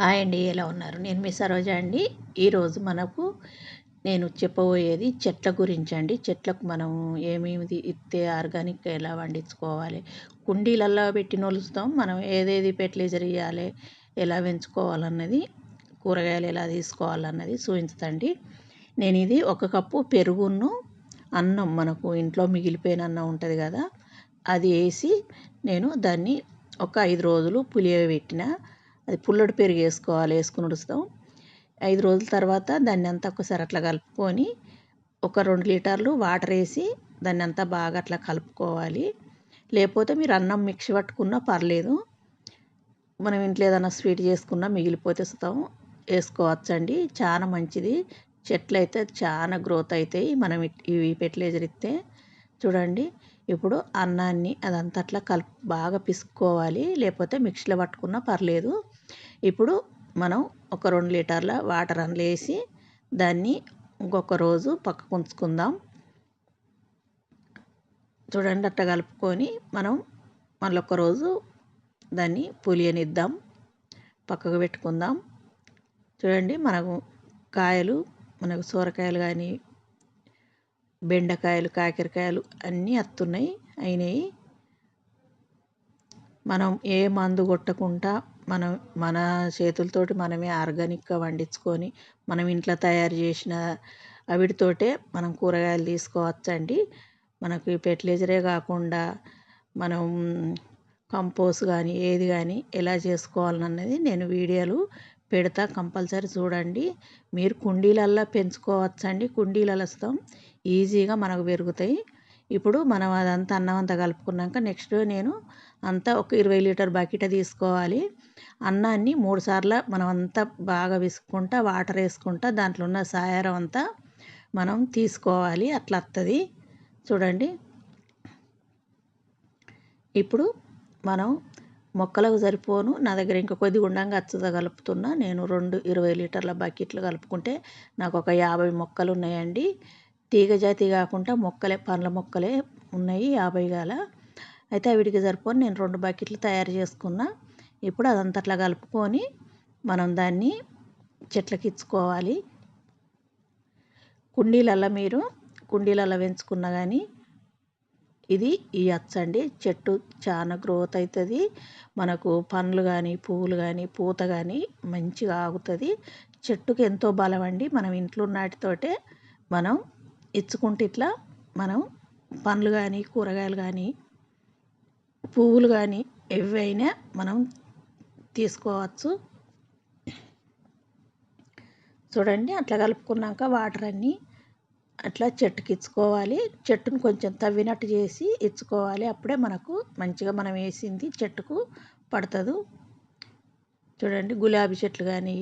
Hi అండి ఎలా ఉన్నారు? నేను మీ సరోజ అండి. ఈరోజు మనకు నేను చెప్పబోయేది చెట్ల గురించి అండి. చెట్లకు మనం ఏమేమి ఇస్తే ఆర్గానిక్ ఎలా పండించుకోవాలి కుండీలలో పెట్టి నొలుస్తాం. మనం ఏదేది ఫెర్టిలైజర్ ఇవ్వాలి ఎలా పెంచుకోవాలన్నది కూరగాయలు ఎలా తీసుకోవాలన్నది చూపించండి నేను ఇది ఒక కప్పు పెరుగును అన్నం మనకు ఇంట్లో మిగిలిపోయిన అన్నం ఉంటుంది కదా అది వేసి నేను దాన్ని ఒక ఐదు రోజులు పులియబెట్టిన అది పుల్లడి పెరుగు వేసుకోవాలి వేసుకుని ఉడుస్తాం ఐదు రోజుల తర్వాత దాన్ని అంతా ఒకసారి అట్లా కలుపుకొని ఒక రెండు లీటర్లు వాటర్ వేసి దాన్ని అంతా బాగా అట్లా కలుపుకోవాలి. లేకపోతే మీరు అన్నం మిక్సీ పట్టుకున్నా పర్లేదు. మనం ఇంట్లో ఏదైనా స్వీట్ చేసుకున్నా మిగిలిపోతే ఇస్తాం వేసుకోవచ్చండి. చాలా మంచిది. చెట్లు అయితే చాలా గ్రోత్ అవుతాయి. మనం ఇవి ఫెర్టిలైజర్ ఇస్తే చూడండి. ఇప్పుడు అన్నాన్ని అదంతా అట్లా కలుపు బాగా పిసుకోవాలి లేకపోతే మిక్సీలో పట్టుకున్నా పర్లేదు. ఇప్పుడు మనం ఒక రెండు లీటర్ల వాటర్ అందులో వేసి దాన్ని ఇంకొక రోజు పక్కకు ఉంచుకుందాం. చూడండి అట్ట కలుపుకొని మనం మళ్ళీ రోజు దాన్ని పులియనిద్దాం. పక్కకు పెట్టుకుందాం. చూడండి మనకు కాయలు మనకు సొరకాయలు కానీ బెండకాయలు కాకరకాయలు అన్నీ వస్తున్నాయి అయినాయి. మనం ఏ మందు కొట్టకుండా మనం మన చేతులతోటి మనమే ఆర్గానిక్గా పండించుకొని మనం ఇంట్లో తయారు చేసిన అవిటితోటే మనం కూరగాయలు తీసుకోవచ్చండి. మనకి ఫెర్టిలైజరే కాకుండా మనం కంపోస్ట్ కానీ ఏది కానీ ఎలా చేసుకోవాలన్నది నేను వీడియోలు పెడతా కంపల్సరీ చూడండి. మీరు కుండీలల్లో పెంచుకోవచ్చండి. కుండీలలో వస్తాం ఈజీగా మనకు పెరుగుతాయి. ఇప్పుడు మనం అదంతా అన్నం అంతా కలుపుకున్నాక నెక్స్ట్ నేను అంతా ఒక ఇరవై లీటర్ బకెట్ తీసుకోవాలి. అన్నాన్ని మూడుసార్లు మనం అంతా బాగా విసుక్కుంటా వాటర్ వేసుకుంటా దాంట్లో ఉన్న సాయారం అంతా మనం తీసుకోవాలి. అట్లా వస్తుంది చూడండి. ఇప్పుడు మనం మొక్కలకు సరిపోను. నా దగ్గర ఇంకా కొద్దిగా ఉండంగా అచ్చద కలుపుతున్నా. నేను రెండు ఇరవై లీటర్ల బకెట్లు కలుపుకుంటే నాకు ఒక యాభై మొక్కలు ఉన్నాయండి. తీగ జాతి కాకుండా మొక్కలే పండ్ల మొక్కలే ఉన్నాయి యాభై గాల. అయితే వీటికి సరిపోని నేను రెండు బకెట్లు తయారు చేసుకున్నా. ఇప్పుడు అదంతా అట్లా కలుపుకొని మనం దాన్ని చెట్లకి ఇచ్చుకోవాలి. కుండీలల్లో మీరు కుండీలలో పెంచుకున్నా కానీ ఇది ఇవ్వచ్చండి చెట్టు చాలా గ్రోత్ అవుతుంది మనకు పండ్లు కానీ పువ్వులు కానీ పూత కానీ మంచిగా ఆగుతుంది. చెట్టుకి ఎంతో బలం అండి. మనం ఇంట్లో నాటితోటే మనం ఇచ్చుకుంటే ఇట్లా మనం పండ్లు కానీ కూరగాయలు కానీ పువ్వులు కానీ ఏవైనా మనం తీసుకోవచ్చు. చూడండి అట్లా కలుపుకున్నాక వాటర్ అన్నీ అట్లా చెట్టుకి ఇచ్చుకోవాలి. చెట్టును కొంచెం తవ్వినట్టు చేసి ఇచ్చుకోవాలి. అప్పుడే మనకు మంచిగా మనం వేసింది చెట్టుకు పడుతుంది. చూడండి గులాబీ చెట్లు కానీ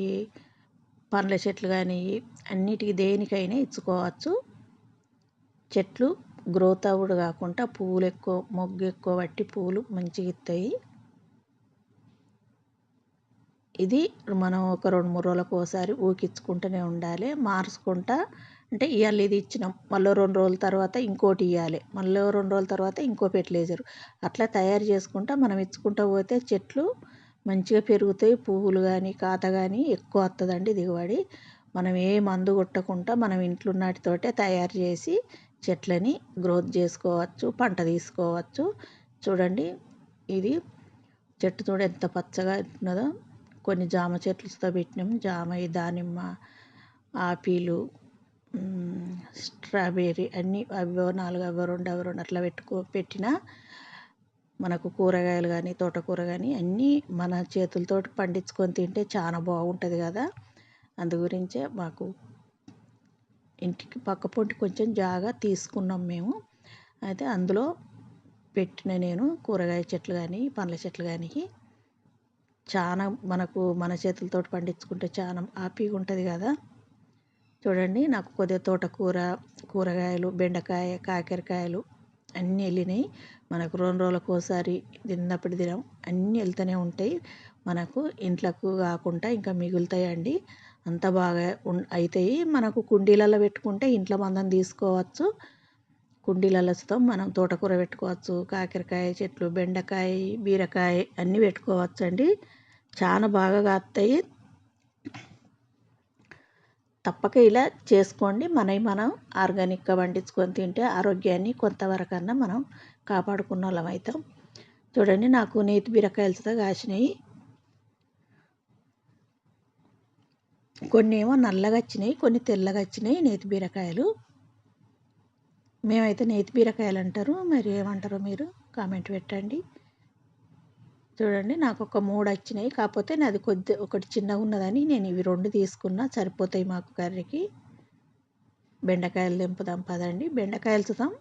పండ్ల చెట్లు కానీ అన్నిటికీ దేనికైనా ఇచ్చుకోవచ్చు. చెట్లు గ్రోత్ అవ్వడు కాకుండా పువ్వులు ఎక్కువ మొగ్గు ఎక్కువ పట్టి పువ్వులు మంచిగా ఇస్తాయి ఇది మనం ఒక రెండు మూడు రోజులకు ఒకసారి ఊకించుకుంటూనే ఉండాలి. మార్చుకుంటా అంటే ఇవాళ ఇది ఇచ్చినాం మళ్ళీ రెండు రోజుల తర్వాత ఇంకోటి ఇవ్వాలి మళ్ళీ రెండు రోజుల తర్వాత ఇంకో ఫెర్టిలైజర్. అట్లా తయారు చేసుకుంటా మనం ఇచ్చుకుంటూ పోతే చెట్లు మంచిగా పెరుగుతాయి పువ్వులు కానీ కాత కానీ ఎక్కువ వస్తుందండి దిగుబడి. మనం ఏ మందు కొట్టకుండా మనం ఇంట్లో నాటితోటే తయారు చేసి చెట్లని గ్రోత్ చేసుకోవచ్చు పంట తీసుకోవచ్చు. చూడండి ఇది చెట్టు చూడ ఎంత పచ్చగా ఉన్నదో. కొన్ని జామ చెట్లతో పెట్టినాం. జామ దానిమ్మ ఆపిలు స్ట్రాబెర్రీ అన్నీ అవో నాలుగు అవో రెండు అవో రెండు అట్లా పెట్టుకో పెట్టిన మనకు కూరగాయలు కానీ తోటకూర కానీ అన్నీ మన చేతులతో పండించుకొని తింటే చాలా బాగుంటుంది కదా. అందు గురించే మాకు ఇంటికి పక్క పొంటి కొంచెం జాగా తీసుకున్నాం మేము. అయితే అందులో పెట్టిన నేను కూరగాయ చెట్లు కానీ పండ్ల చెట్లు కానీ చాలా మనకు మన చేతులతో పండించుకుంటే చాలా హ్యాపీగా ఉంటుంది కదా. చూడండి నాకు కొద్దిగా తోటకూర కూరగాయలు బెండకాయ కాకరకాయలు అన్నీ వెళ్ళినాయి మనకు రెండు రోజులకు ఒకసారి తిన్నప్పుడు దినం అన్నీ వెళ్తూనే ఉంటాయి. మనకు ఇంట్లోకు కాకుండా ఇంకా మిగులుతాయండి. అంత బాగా అవుతాయి మనకు కుండీలలో పెట్టుకుంటే ఇంట్లో మందం తీసుకోవచ్చు. కుండీలలో మనం తోటకూర పెట్టుకోవచ్చు కాకరకాయ చెట్లు బెండకాయ బీరకాయ అన్నీ పెట్టుకోవచ్చు అండి చాలా బాగా కాస్తాయి తప్పక ఇలా చేసుకోండి. మనవి మనం ఆర్గానిక్గా పండించుకొని తింటే ఆరోగ్యాన్ని కొంతవరకన్నా మనం కాపాడుకున్న వాళ్ళం అవుతాం చూడండి నాకు నేతి బీరకాయలతో కాసినాయి. కొన్ని ఏమో నల్లగా వచ్చినాయి కొన్ని తెల్లగా వచ్చినాయి నేతి బీరకాయలు. మేమైతే నేతి బీరకాయలు అంటారు. మరి ఏమంటారో మీరు కామెంట్ పెట్టండి. చూడండి నాకు ఒక మూడు వచ్చినాయి కాకపోతే నాది కొద్ది ఒకటి చిన్నగా ఉన్నదని నేను ఇవి రెండు తీసుకున్నా. సరిపోతాయి మాకు కర్రీకి. బెండకాయలు దింపుదాం పదండి. బెండకాయలు చూద్దాం.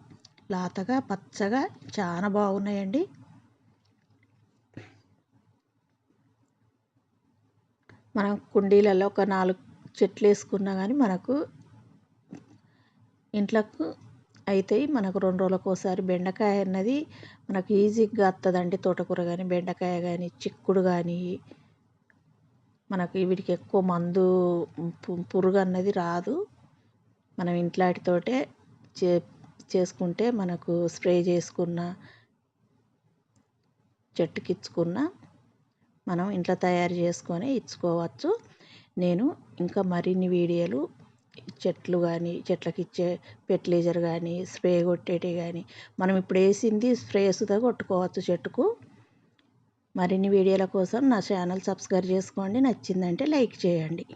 లాతగా పచ్చగా చాలా బాగున్నాయండి. మనం కుండీలలో ఒక నాలుగు చెట్లు వేసుకున్నా కానీ మనకు ఇంట్లోకి అవుతాయి మనకు రెండు రోజులకు ఒకసారి బెండకాయ అన్నది మనకు ఈజీగా వస్తుందండి తోటకూర కానీ బెండకాయ కానీ చిక్కుడు కానీ మనకి వీటికి ఎక్కువ మందు పురుగు అన్నది రాదు. మనం ఇంట్లాటితోటే చే చేసుకుంటే మనకు స్ప్రే చేసుకున్న చెట్టుకిచ్చుకున్న మనం ఇంట్లో తయారు చేసుకొని ఇచ్చుకోవచ్చు. నేను ఇంకా మరిన్ని వీడియోలు చెట్లు కానీ చెట్లకి ఇచ్చే ఫెర్టిలైజర్ కానీ స్ప్రే కొట్టేటివి కానీ మనం ఇప్పుడు వేసింది స్ప్రేస్తో కొట్టుకోవచ్చు చెట్టుకు. మరిన్ని వీడియోల కోసం నా ఛానల్ సబ్స్క్రైబ్ చేసుకోండి. నచ్చిందంటే లైక్ చేయండి.